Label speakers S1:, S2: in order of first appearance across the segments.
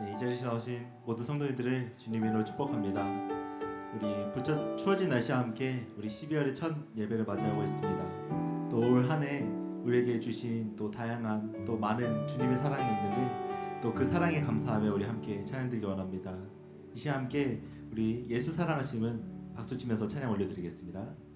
S1: 네, 이 자리에 나오신 모든 성도님들을 주님의 이름으로 축복합니다. 우리 부쩍 추워진 날씨와 함께 우리 12월의 첫 예배를 맞이하고 있습니다. 또 올 한 해 우리에게 주신 또 다양한 또 많은 주님의 사랑이 있는데 또 그 사랑에 감사하며 우리 함께 찬양드리기 원합니다. 이 시간 함께 우리 예수 사랑하심은 박수 치면서 찬양 올려드리겠습니다.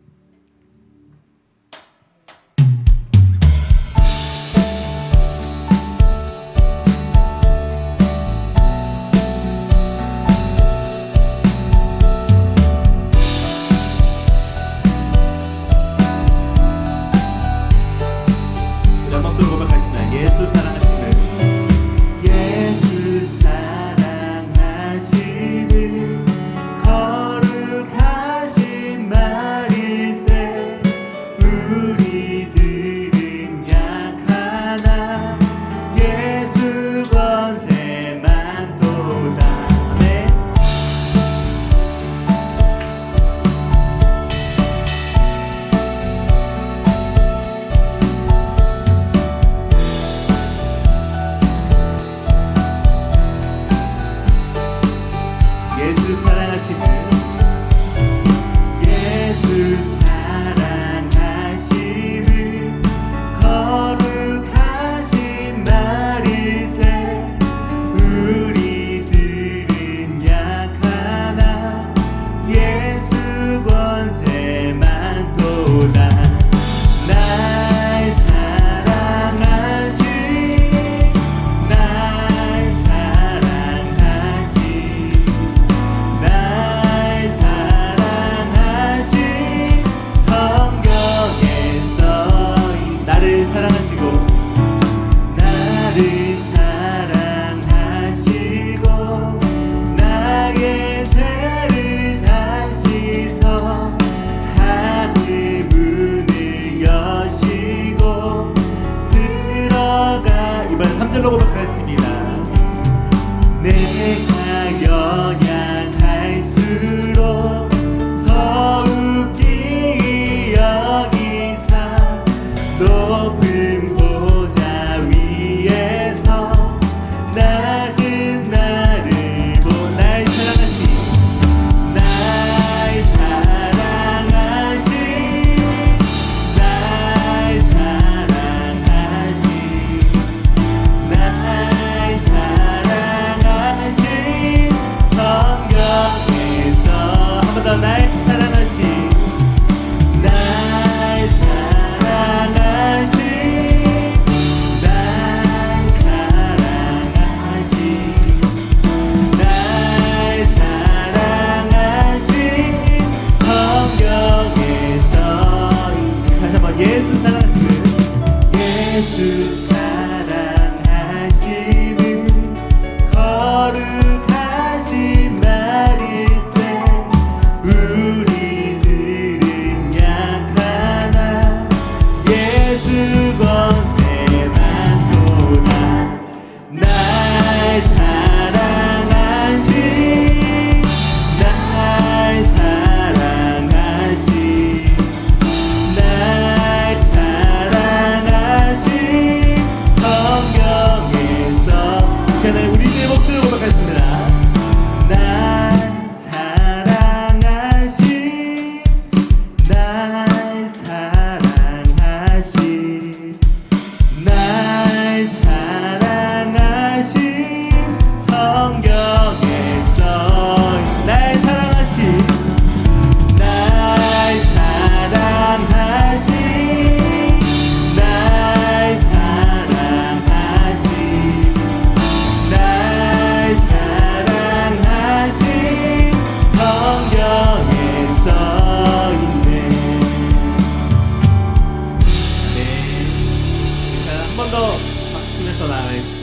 S1: 예수 사랑 Jesus pronto, a sus dólares.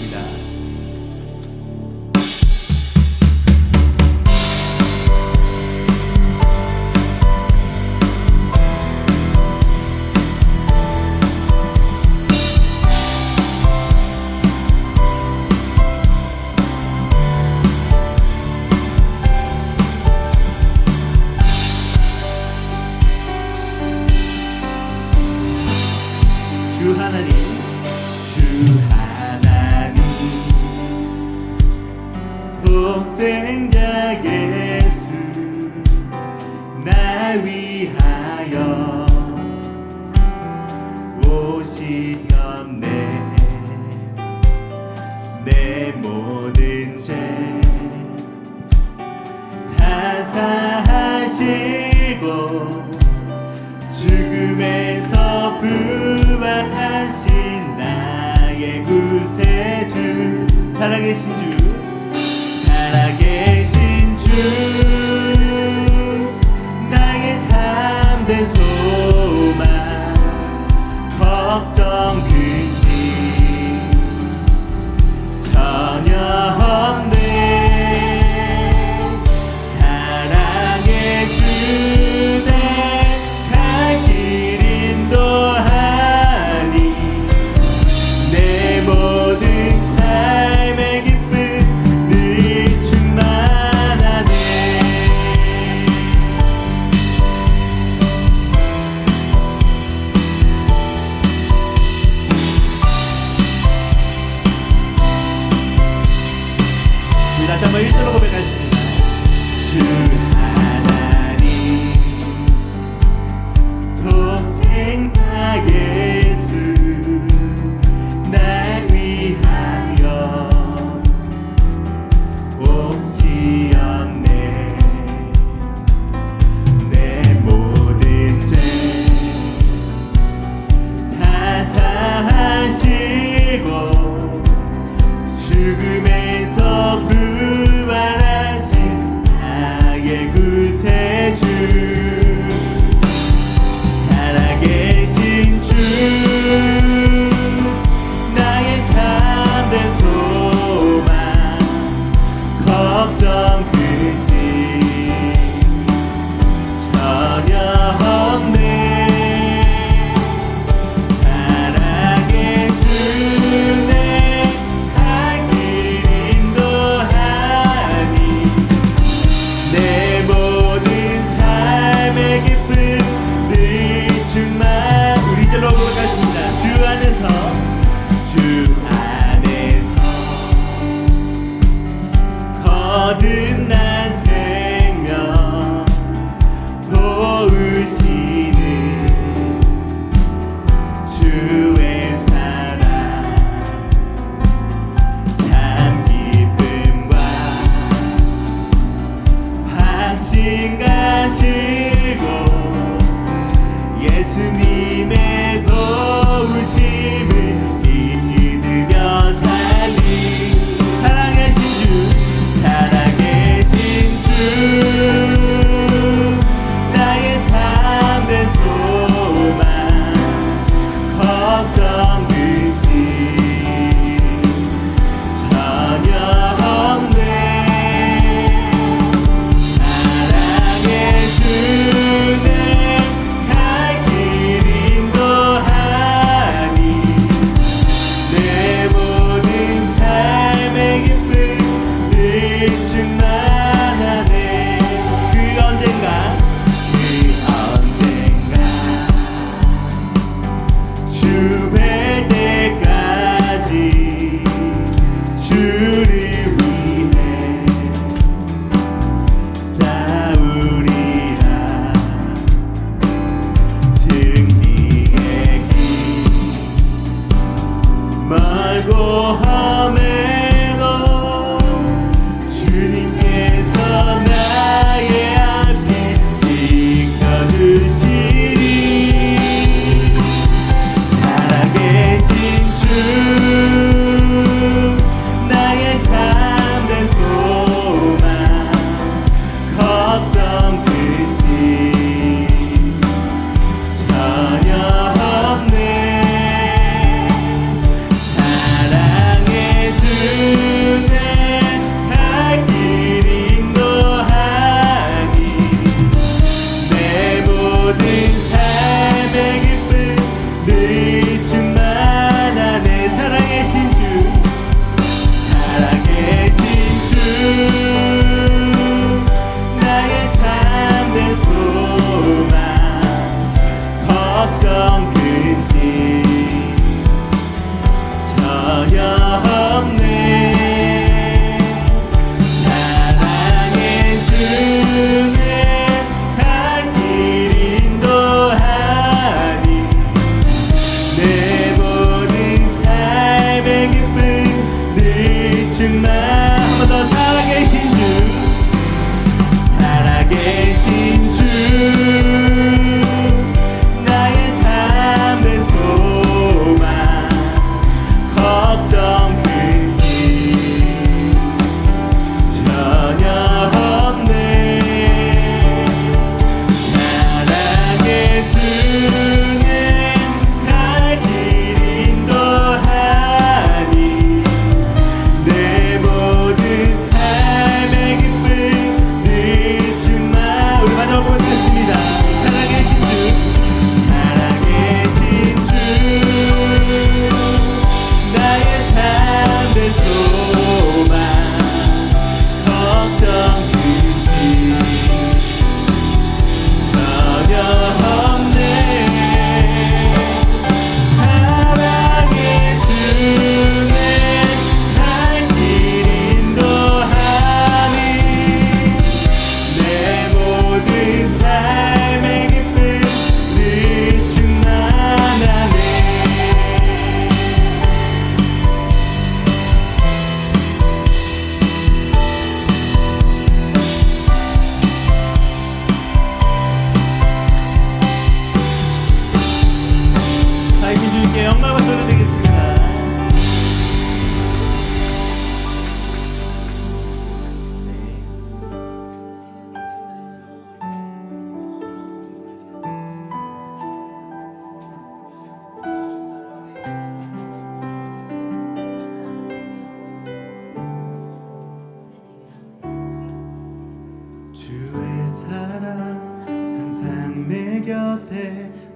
S1: donkey.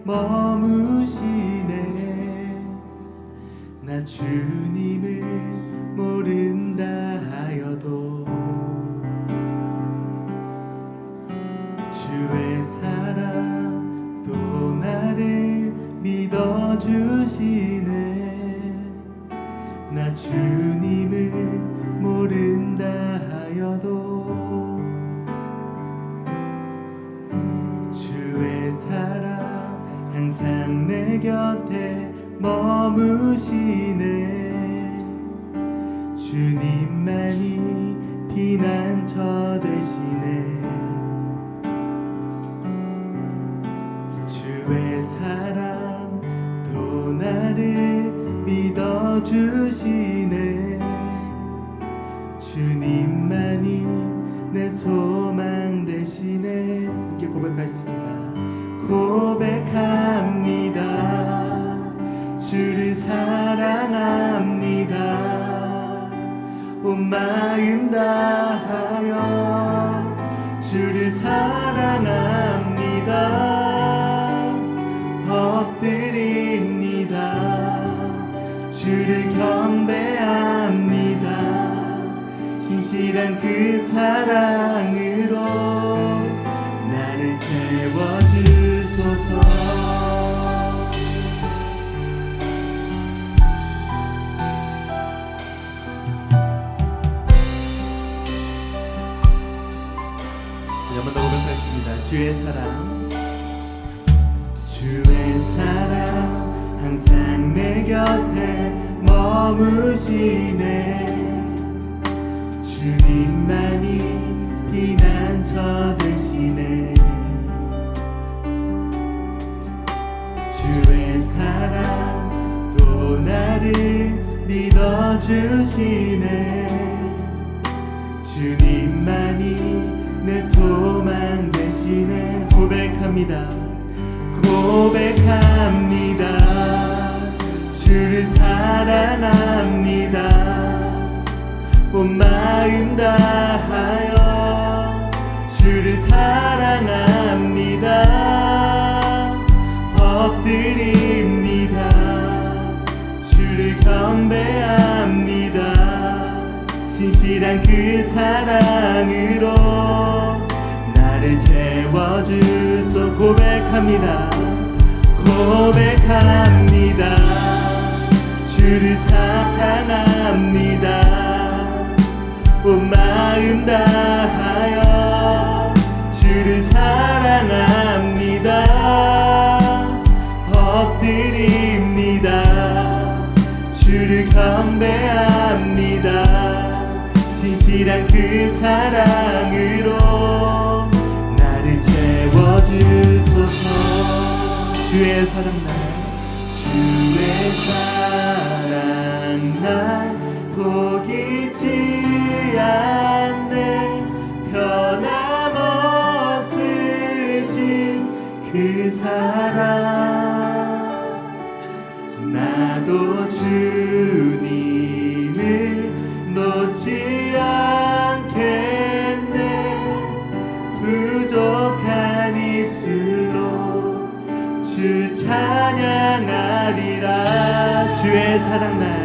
S1: 머 항상 내 곁에 머무시네. 주님만이 피난 온 마음 다하여 주를 사랑합니다. 엎드립니다. 주를 경배합니다. 신실한 그 사랑으 주의 사랑. 주의 사랑 항상 내 곁에 머무시네. 주님만이 피난처 되시네 주의 사랑 또 나를 믿어주시네. 주님만이 내 소망 되시네 고백합니다. 고백합니다. 주를 사랑합니다. 온 마음 다하여 주를 사랑합니다. 엎드립니다. 주를 경배합니다. 신실한 그 사랑으로 고백합니다. 고백합니다. 주를 사랑합니다. 온 마음 다하여 주를 사랑합니다. 엎드립니다. 주를 경배합니다. 진실한 그 사랑 주의 사랑 날. 주의 사랑 날 포기지 않네. 변함없으신 그 사랑. 주의 사랑 날.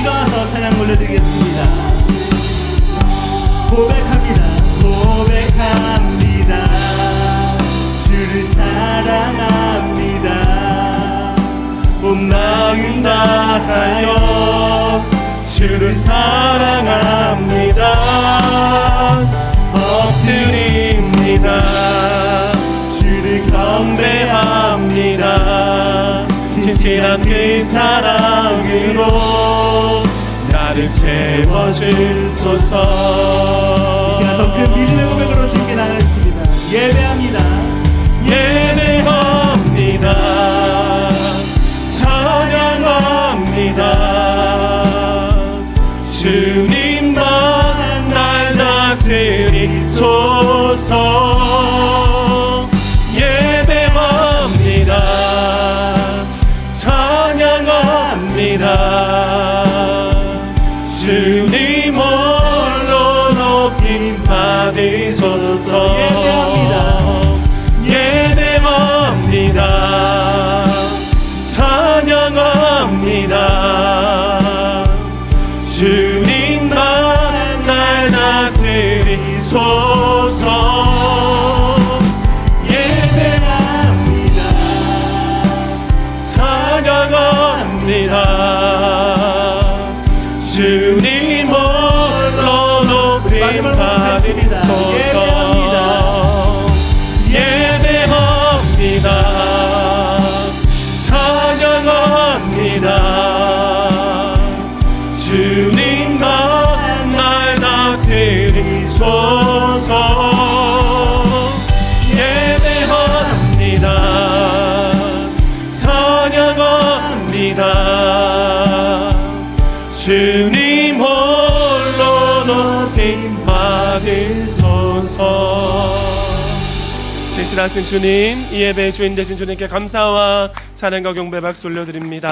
S1: 일어나서 찬양 올려드리겠습니다. 고백합니다. 고백합니다. 주를 사랑합니다. 온 마음 다하여 주를 사랑합니다. 충실한 그 사랑으로 나를 채워주소서. 이 시간 더그 믿음의 고백으로 주께 나가겠습니다. 예배합니다 나옵니다.
S2: 전하신 주님, 이 예배의 주인 되신 주님께 감사와 찬양과 경배 박수 올려드립니다.